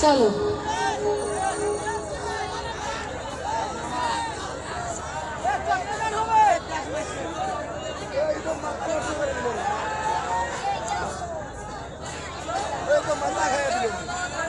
চলো। একসঙ্গে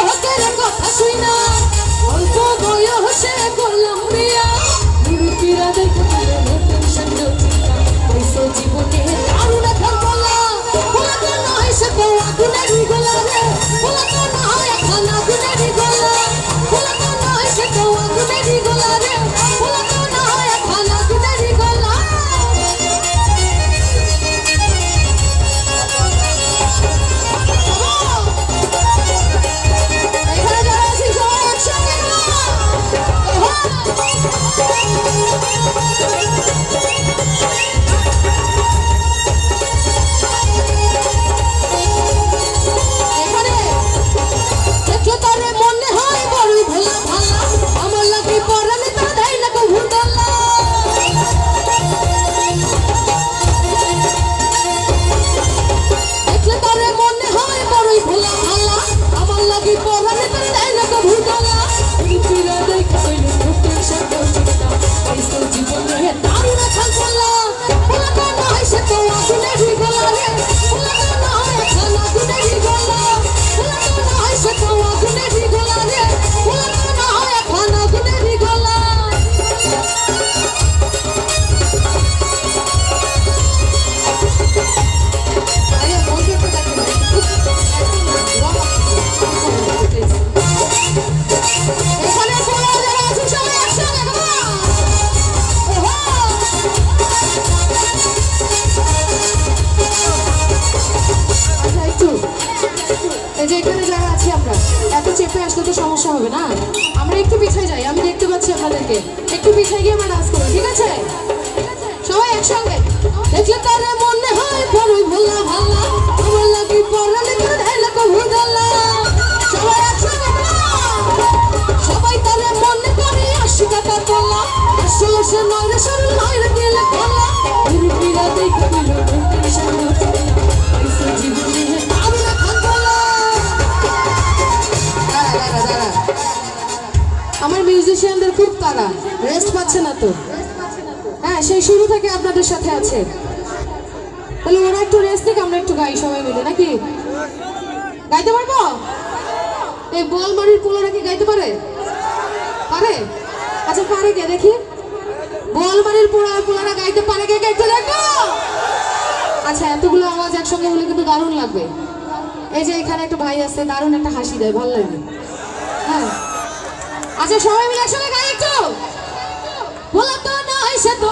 ঘট হকের কথা শুই না যে এখানে যারা আছি আমরা, এত চেপে আসলে তো সমস্যা হবে না? আমরা একটু পিছিয়ে যাই, আমি দেখতে পাচ্ছি আপনাদেরকে। একটু পিছিয়ে গিয়ে আমরা ডান্স করব, ঠিক আছে? সবাই একসঙ্গে। দেখলে তার মিউজিশিয়ানদের খুব তারা রেস্ট পাচ্ছে না তো। হ্যাঁ সেই শুরু থেকে আপনাদের সাথে আছে। তাহলে ওরা একটু রেস্ট নিক, আমরা একটু গাই সবাই মিলে, নাকি? গাইতে পারব? এই বলমারির পোলারা কি গাইতে পারে? পারে? আচ্ছা পারে কে? দেখি। বলমারির পোলা পোলারা গাইতে পারে কে? একটু দেখো! আচ্ছা এতগুলো আওয়াজ একসঙ্গে হলে কিন্তু দারুণ লাগবে। এই যে এখানে একটা ভাই আছে, দারুণ একটা হাসি দেয়, ভালো লাগে। আচ্ছা সবাই মিলে একসঙ্গে গাই একটু। বলো তো নয় সে তো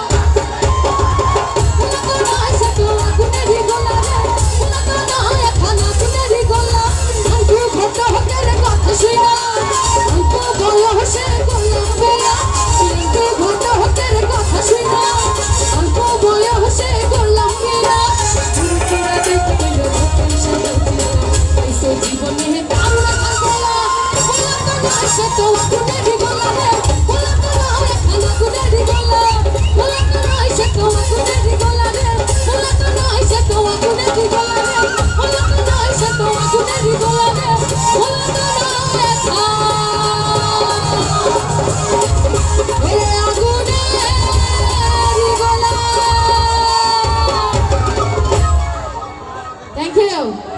দাও